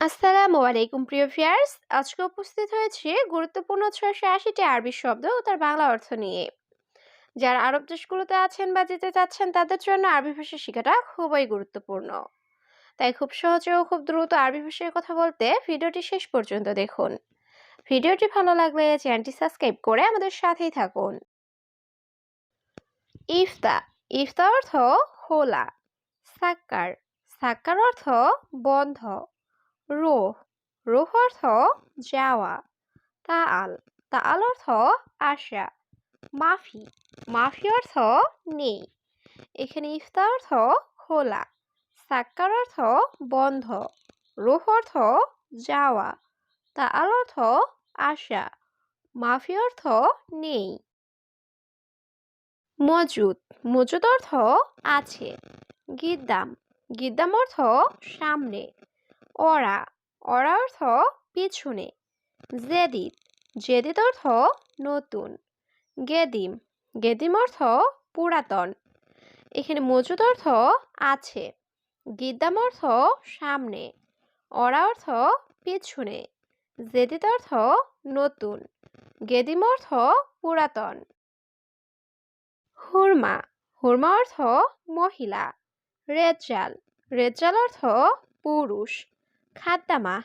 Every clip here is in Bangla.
আসসালামু আলাইকুম, প্রিয় ভিউয়ার্স। আজকে উপস্থিত হয়েছে গুরুত্বপূর্ণ ছয়শো আশিটি আরবি শব্দ ও তার বাংলা অর্থ নিয়ে। যারা আরব দেশগুলোতে আছেন বা যেতে চাচ্ছেন, তাদের জন্য আরবি ভাষা শেখাটা খুবই গুরুত্বপূর্ণ। তাই খুব সহজে ও খুব দ্রুত আরবি ভাষায় কথা বলতে ভিডিওটি শেষ পর্যন্ত দেখুন। ভিডিওটি ভালো লাগলে চ্যানেলটি সাবস্ক্রাইব করে আমাদের সাথেই থাকুন। ইফতা ইফতা অর্থ খোলা সাক্কার। সাক্কার অর্থ বন্ধ। রোহ রোহ অর্থ যাওয়া। তাআল তাআল অর্থ আসা। মাফি মাফি অর্থ নেই। এখানে ইফতার অর্থ খোলা। সাক্কার অর্থ বন্ধ। রোহ অর্থ যাওয়া। তাআল অর্থ আসা। মাফি অর্থ নেই। মজুদ মজুদ অর্থ আছে। গিদ্দাম গিদ্দাম অর্থ সামনে। অরা অরা অর্থ পিছনে। জেদিদ জেদিদ অর্থ নতুন। গেদিম গেদিম অর্থ পুরাতন। এখানে মজুদ অর্থ আছে। গিদ্দাম অর্থ সামনে। অরা অর্থ পিছনে। জেদিদ অর্থ নতুন। গেদিম অর্থ পুরাতন। হুরমা হুরমা অর্থ মহিলা। রেজাল রেজাল অর্থ পুরুষ। খাদ্দামা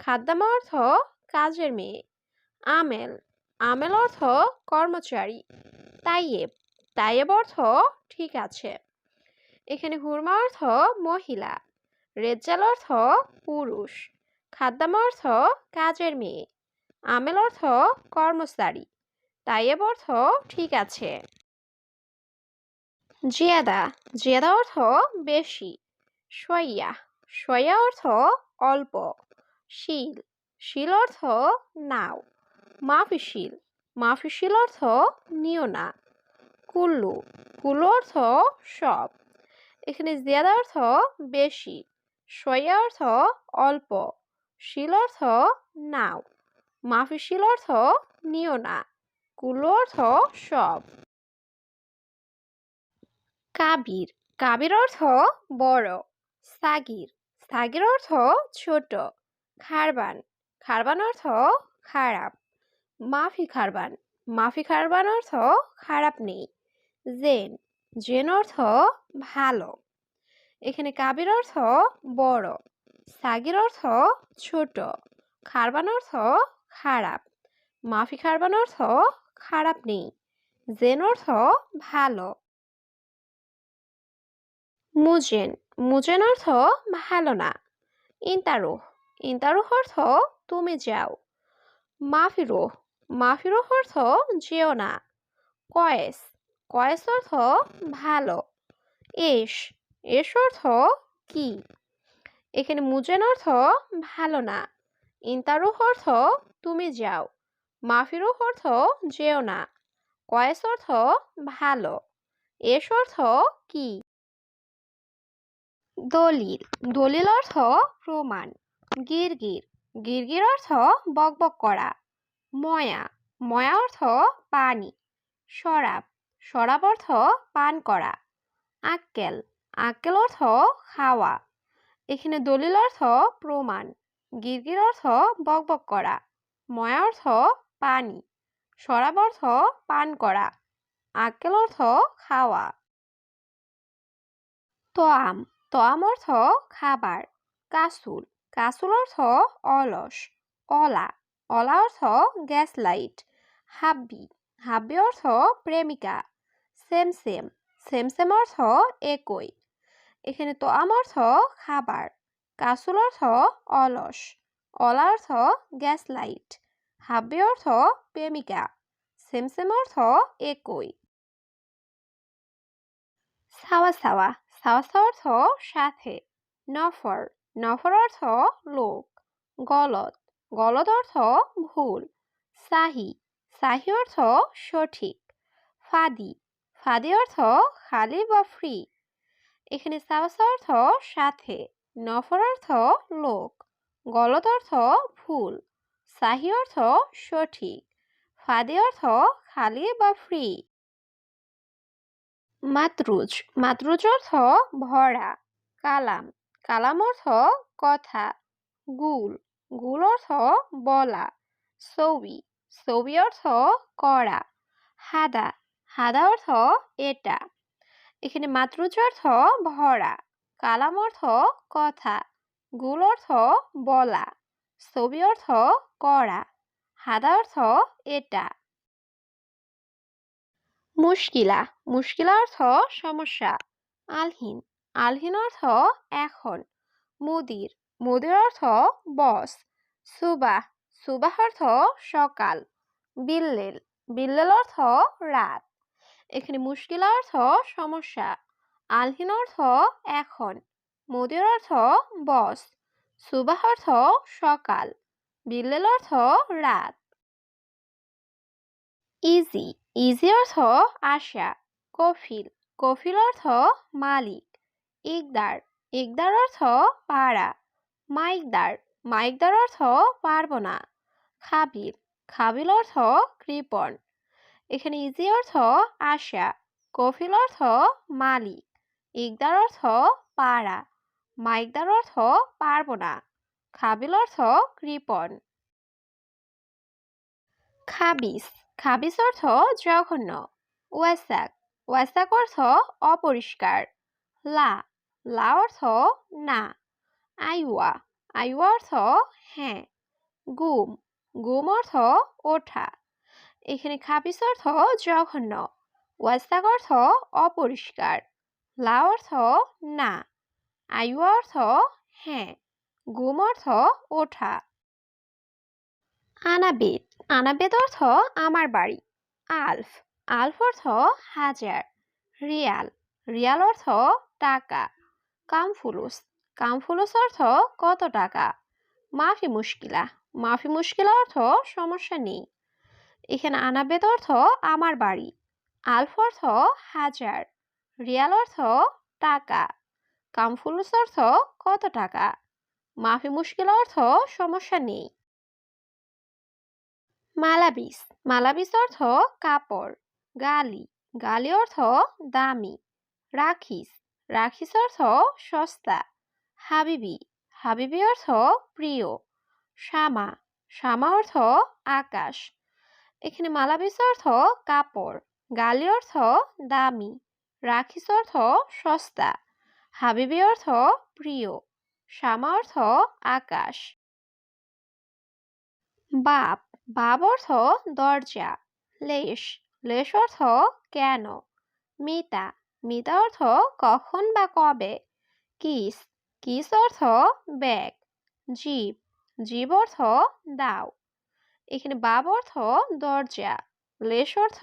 খাদ্দামা অর্থ কাজের মেয়ে। আমেল। আমেল অর্থ কর্মচারী। তাইয়েব। তাইয়েব অর্থ ঠিক আছে। এখানে হুরমা অর্থ মহিলা। রেজ্জাল অর্থ পুরুষ। খাদ্দামা অর্থ কাজের মেয়ে। আমেল অর্থ কর্মচারী। তাইয়েব অর্থ ঠিক আছে। জিয়াদা। জিয়াদা অর্থ বেশি। সইয়া সয়া অর্থ অল্প। শিল। শিল অর্থ নাও। মাফি শিল মাফি শিল অর্থ নিও না। কুল্লু। কুল্লু অর্থ সব। এখানে জিয়াদা অর্থ বেশি। সয়া অর্থ অল্প। শিল অর্থ নাও। মাফি শিল অর্থ নিও না। কুল্লু অর্থ সব। কাবির। কাবির অর্থ বড়। সাগির। সাগির অর্থ ছোট। খারবান খারবান অর্থ খারাপ। মাফি খারবান মাফি খারবান অর্থ খারাপ নেই। জেন জেন অর্থ ভালো। এখানে কাবির অর্থ বড়, সাগির অর্থ ছোট। খারবান অর্থ খারাপ, মাফি খারবান অর্থ খারাপ নেই। জেন অর্থ ভালো। মুজেন। মুজেন অর্থ ভালো না। ইন্তারুহ। ইন্তারুহ অর্থ তুমি যাও। মাফিরুহ। মাফিরুহ অর্থ যেও না। কয়েস। কয়েস অর্থ ভালো। এস এস অর্থ কি? এখানে মুজেন অর্থ ভালো না। ইন্তারুহ অর্থ তুমি যাও। মাফিরুহ অর্থ যেও না। কয়েস অর্থ ভালো। এস অর্থ কি? দলিল। দলিল অর্থ প্রমাণ। গিরগির। গিরগির অর্থ বকবক করা। ময়া। ময়া অর্থ পানি। শরাব। শরাব অর্থ পান করা। আক্কেল। আক্কেল অর্থ খাওয়া। এখানে দলিল অর্থ প্রমাণ। গিরগির অর্থ বকবক করা। ময়া অর্থ পানি। শরাব অর্থ পান করা। আক্কেল অর্থ খাওয়া। তোয়াম তোয়াম অর্থ খাবার। কাসুল। কাসুল অর্থ অলস। অলা। অলা অর্থ গ্যাস লাইট হাব্বি। হাব্বি অর্থ প্রেমিকা। Same same. সেম সেম অর্থ একই। এখানে তোয়াম অর্থ খাবার। কাসুল অর্থ অলস। অলা অর্থ গ্যাস লাইট হাব্বি অর্থ প্রেমিকা। সেম সেম অর্থ একই। সাওয়া সাওয়া। সাওয়া সাওয়া অর্থ সাথে। নফর। নফর অর্থ লোক। গলত গলত অর্থ ভুল। সাহি। সাহি অর্থ সঠিক। ফাদি। ফাদি অর্থ খালি বা ফ্রি এখানে সাওয়াসা অর্থ সাথে। নফর অর্থ লোক। গলত অর্থ ভুল। সাহি অর্থ সঠিক। ফাদি অর্থ খালি বা ফ্রি মাতরুজ মাতরুজ অর্থ ভরা, কালাম কালাম অর্থ কথা, গুল গুল অর্থ বলা ছবি ছবি অর্থ করা, হাদা হাদা অর্থ এটা, এখানে মাতৃজ অর্থ ভরা, কালাম অর্থ কথা, গুল অর্থ বলা ছবি অর্থ করা, হাদা অর্থ এটা। মুশকিলা। মুশকিলা অর্থ সমস্যা। আলহীন। আলহীন অর্থ এখন। মুদির। মুদির অর্থ বস। সুবাহ। সুবাহ অর্থ সকাল। বিল্লেল। বিল্লেল অর্থ রাত। এখানে মুশকিলা অর্থ সমস্যা। আলহিন অর্থ এখন। মুদির অর্থ বস। সুবাহ অর্থ সকাল। বিল্লেল অর্থ রাত। ইজি। ইজি অর্থ আশা। কফিল। কফিল অর্থ মালিক। ইকদার ইকদার অর্থ পাড়া। মাইকদার। মাইকদার অর্থ পারব না। খাবিল। খাবিল অর্থ কৃপণ। এখানে ইজি অর্থ আশা। কফিল অর্থ মালিক। ইকদার অর্থ পাড়া। মাইকদার অর্থ পারব না। খাবিল অর্থ কৃপণ। খাবিস। খাবিস অর্থ জঘন্য। ওয়াসাক ওয়াসাক অর্থ অপরিষ্কার। লা লা অর্থ না। আইওয়া আইওয়া অর্থ হ্যাঁ। গুম গুম অর্থ ওঠা। এখানে খাবিস অর্থ জঘন্য। ওয়াসাক অর্থ অপরিষ্কার। লা অর্থ না। আইওয়া অর্থ হ্যাঁ। গুম অর্থ ওঠা। আনাবেদ আনাবেদ অর্থ আমার বাড়ি। আলফ আলফ অর্থ হাজার। রিয়াল রিয়াল অর্থ টাকা। কামফুলুস কামফুলুস অর্থ কত টাকা? মাফি মুশকিলা মাফি মুশকিলা অর্থ সমস্যা নেই। এখানে আনাবেদ অর্থ আমার বাড়ি। আলফ অর্থ হাজার, রিয়াল অর্থ টাকা। কামফুলুস অর্থ কত টাকা? মাফি মুশকিলা অর্থ সমস্যা নেই। মালাবিস। মালাবিস অর্থ কাপড়। গালি। গালি অর্থ দামি। রাখিস। রাখিস অর্থ সস্তা। হাবিবি। হাবিবি অর্থ প্রিয়। শামা। শামা অর্থ আকাশ। এখানে মালাবিস অর্থ কাপড়। গালি অর্থ দামি। রাখিস অর্থ সস্তা। হাবিবি অর্থ প্রিয়। শামা অর্থ আকাশ। বাপ বাপ অর্থ দরজা, লেশ লেশ অর্থ কেন, মিতা মিতা অর্থ কখন বা কবে, কিস কিস অর্থ ব্যাগ, জীব জীব অর্থ দাও, এখানে বাব অর্থ দরজা, লেশ অর্থ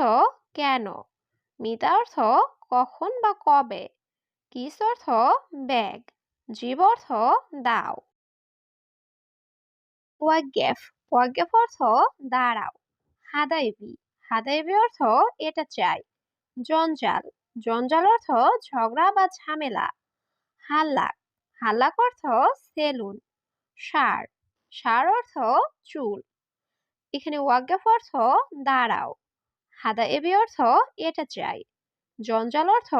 কেন, মিতা অর্থ কখন বা কবে, কিস অর্থ ব্যাগ, জীব অর্থ দাও। ওয়াগ্যাফ ওয়াগ্যাফ অর্থ দাঁড়াও। হাদাইবি হাদাইবি অর্থ, এটা চাই। জঞ্জাল। জঞ্জাল অর্থ, ঝগড়া বা ঝামেলা। হাল্লাক। হাল্লাক অর্থ, সেলুন। সার। সার অর্থ, চুল। এখানে ওয়াগ্যাফ অর্থ, দাঁড়াও। হাদা এবি অর্থ, এটা চাই। জঞ্জাল অর্থ,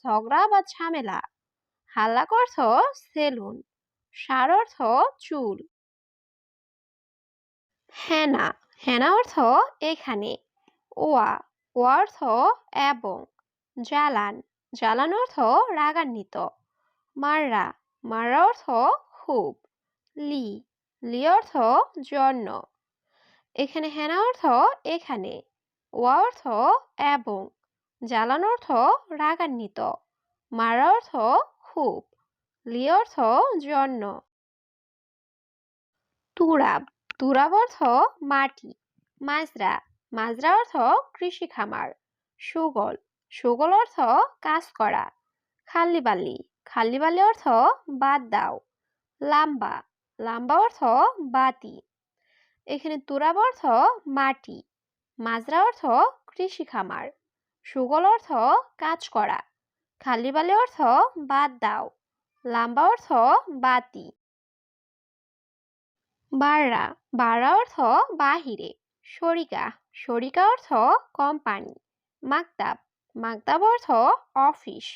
ঝগড়া বা ঝামেলা। হাল্লাক অর্থ, সেলুন। সার অর্থ, চুল। হেনা হেনা অর্থ এখানে। ওয়া ও অর্থ এবং। জ্বালান জ্বালান অর্থ রাগান্বিত। মাররা মাররা অর্থ খুব। লি লি অর্থ জন্য। এখানে হেনা অর্থ এখানে। ওয়া অর্থ এবং। জ্বালান অর্থ রাগান্বিত। মারা অর্থ খুব। লি অর্থ জন্য। তুরাব তুরাব অর্থ মাটি। মাজরা। মাজরা অর্থ কৃষি খামার সুগল। সুগল অর্থ কাজ করা খাল্লিবাল্লি খাল্লিবাল্লি অর্থ বাদ দাও। লাম্বা। লাম্বা অর্থ বাতি। এখানে তুরাব অর্থ মাটি। মাজরা অর্থ কৃষি খামার সুগল অর্থ কাজ করা খাল্লিবালি অর্থ বাদ দাও। লাম্বা অর্থ বাতি। বাররা বাররা অর্থ বাহিরে। শরিকা শরিকা অর্থ কোম্পানি। মাকতাব মাকতাব অর্থ অফিস।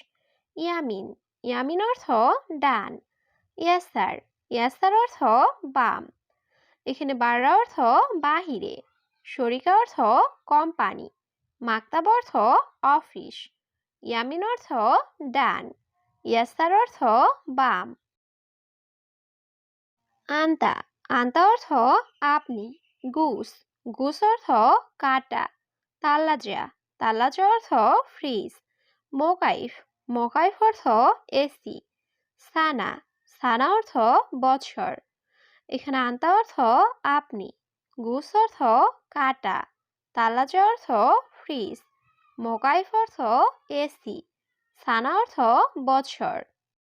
ইয়ামিন ইয়ামিন অর্থ ডান। ইয়াসার ইয়াস্তার অর্থ বাম। এখানে বাররা অর্থ বাহিরে শরিকা অর্থ কোম্পানি। মাকতাব অর্থ অফিস। ইয়ামিন অর্থ ডান। ইয়াস্তার অর্থ বাম। আন্তা আন্তা অর্থ আপনি, গুস গুস অর্থ কাটা তাল্লাজা তাল্লাজা অর্থ ফ্রিজ, মোকাইফ মোকাইফ অর্থ এসি, সানা সানা অর্থ বছর। এখানে আন্তা অর্থ আপনি, গুস অর্থ কাটা তাল্লাজা অর্থ ফ্রিজ, মোকাইফ অর্থ এসি, সানা অর্থ বছর।